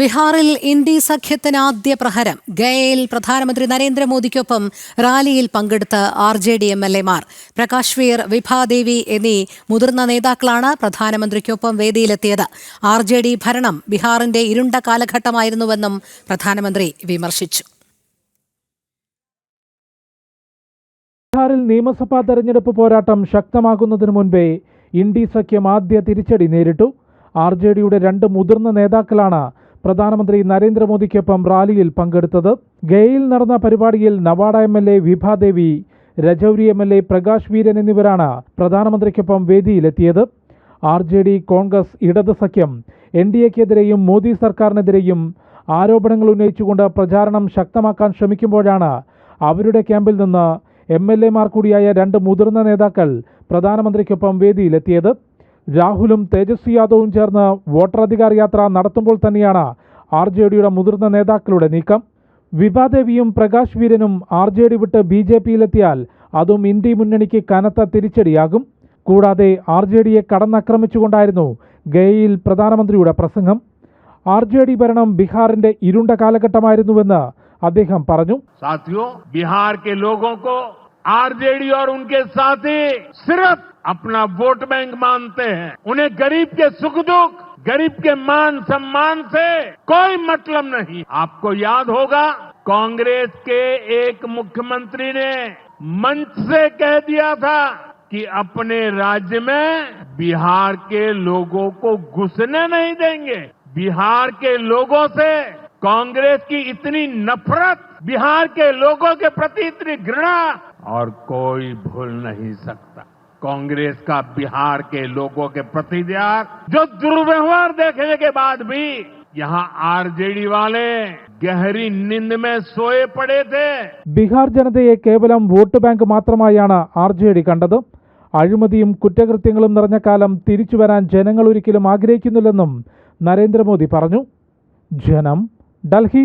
ബീഹാറിൽ ഇന്ത്യ സഖ്യത്തിന് ആദ്യ പ്രഹരം. ഗയയിൽ പ്രധാനമന്ത്രി നരേന്ദ്രമോദിക്കൊപ്പം റാലിയിൽ പങ്കെടുത്ത R J D M L എമാർ പ്രകാശ് വീർ വിഭാദേവി എന്നീ മുതിർന്ന നേതാക്കളാണ് പ്രധാനമന്ത്രിക്കൊപ്പം വേദിയിലെത്തിയത്. ആർ ജെ ഡി ഭരണം ബീഹാറിന്റെ ഇരുണ്ട കാലഘട്ടമായിരുന്നുവെന്നും പ്രധാനമന്ത്രി വിമർശിച്ചു. ബീഹാറിൽ നിയമസഭാ തെരഞ്ഞെടുപ്പ് പോരാട്ടം ശക്തമാകുന്നതിന് മുൻപേ ഇന്ത്യ സഖ്യം ആദ്യ തിരിച്ചടി നേരിട്ടു. ആർ ജെ ഡിയുടെ രണ്ട് മുതിർന്ന നേതാക്കളാണ് പ്രധാനമന്ത്രി നരേന്ദ്രമോദിക്കൊപ്പം റാലിയിൽ പങ്കെടുത്തത് ഗയയിൽ നടന്ന പരിപാടിയിൽ Nawada M L A Vibha Devi Rajauli M L A Prakash വീരൻ എന്നിവരാണ് പ്രധാനമന്ത്രിക്കൊപ്പം വേദിയിലെത്തിയത്. ആർ ജെ ഡി കോൺഗ്രസ് ഇടത് സഖ്യം എൻ ഡി എക്കെതിരെയും മോദി സർക്കാരിനെതിരെയും ആരോപണങ്ങൾ ഉന്നയിച്ചുകൊണ്ട് പ്രചാരണം ശക്തമാക്കാൻ ശ്രമിക്കുമ്പോഴാണ് അവരുടെ ക്യാമ്പിൽ നിന്ന് എം എൽ എമാർ കൂടിയായ രണ്ട് മുതിർന്ന നേതാക്കൾ പ്രധാനമന്ത്രിക്കൊപ്പം വേദിയിലെത്തിയത്. രാഹുലും തേജസ്വി യാദവും ചേർന്ന് വോട്ടർ യാത്ര നടത്തുമ്പോൾ തന്നെയാണ് ആർ ജെ ഡിയുടെ മുതിർന്ന നേതാക്കളുടെ നീക്കം. വിഭാദേവിയും പ്രകാശ് വീരനും ആർ ജെ ഡി വിട്ട് ബി ജെ പിയിലെത്തിയാൽ അതും ഇന്ത്യ മുന്നണിക്ക് കനത്ത തിരിച്ചടിയാകും. കൂടാതെ ആർ ജെ ഡിയെ കടന്നാക്രമിച്ചുകൊണ്ടായിരുന്നു ഗയയിൽ പ്രധാനമന്ത്രിയുടെ പ്രസംഗം. ആർ ജെ ഡി ഭരണം ബീഹാറിന്റെ ഇരുണ്ട കാലഘട്ടമായിരുന്നുവെന്ന് അദ്ദേഹം പറഞ്ഞു. ബിഹാർ आरजेडी और उनके साथी सिर्फ़ अपना वोट बैंक मानते हैं। उन्हें गरीब के सुख दुख, गरीब के मान सम्मान से कोई मतलब नहीं। आपको याद होगा, कांग्रेस के एक मुख्यमंत्री ने मंच से कह दिया था कि अपने राज्य में बिहार के लोगों को घुसने नहीं देंगे। बिहार के लोगों से कांग्रेस की इतनी नफरत, बिहार के लोगों के प्रति इतनी घृणा और कोई भूल नहीं सकता कांग्रेस का बिहार के लोगों के प्रति त्याग जो दुर्व्यवहार देखने के बाद भी यहाँ आरजेडी वाले गहरी नींद में सोए पड़े थे ബീഹാർ ജനതയെ കേവലം വോട്ട് ബാങ്ക് മാത്രമായാണ് ആർ ജെ ഡി കണ്ടത് അഴിമതിയും കുറ്റകൃത്യങ്ങളും നിറഞ്ഞ കാലം തിരിച്ചു വരാൻ ജനങ്ങൾ ഒരിക്കലും ആഗ്രഹിക്കുന്നില്ലെന്നും നരേന്ദ്രമോദി പറഞ്ഞു ജനം ഡൽഹി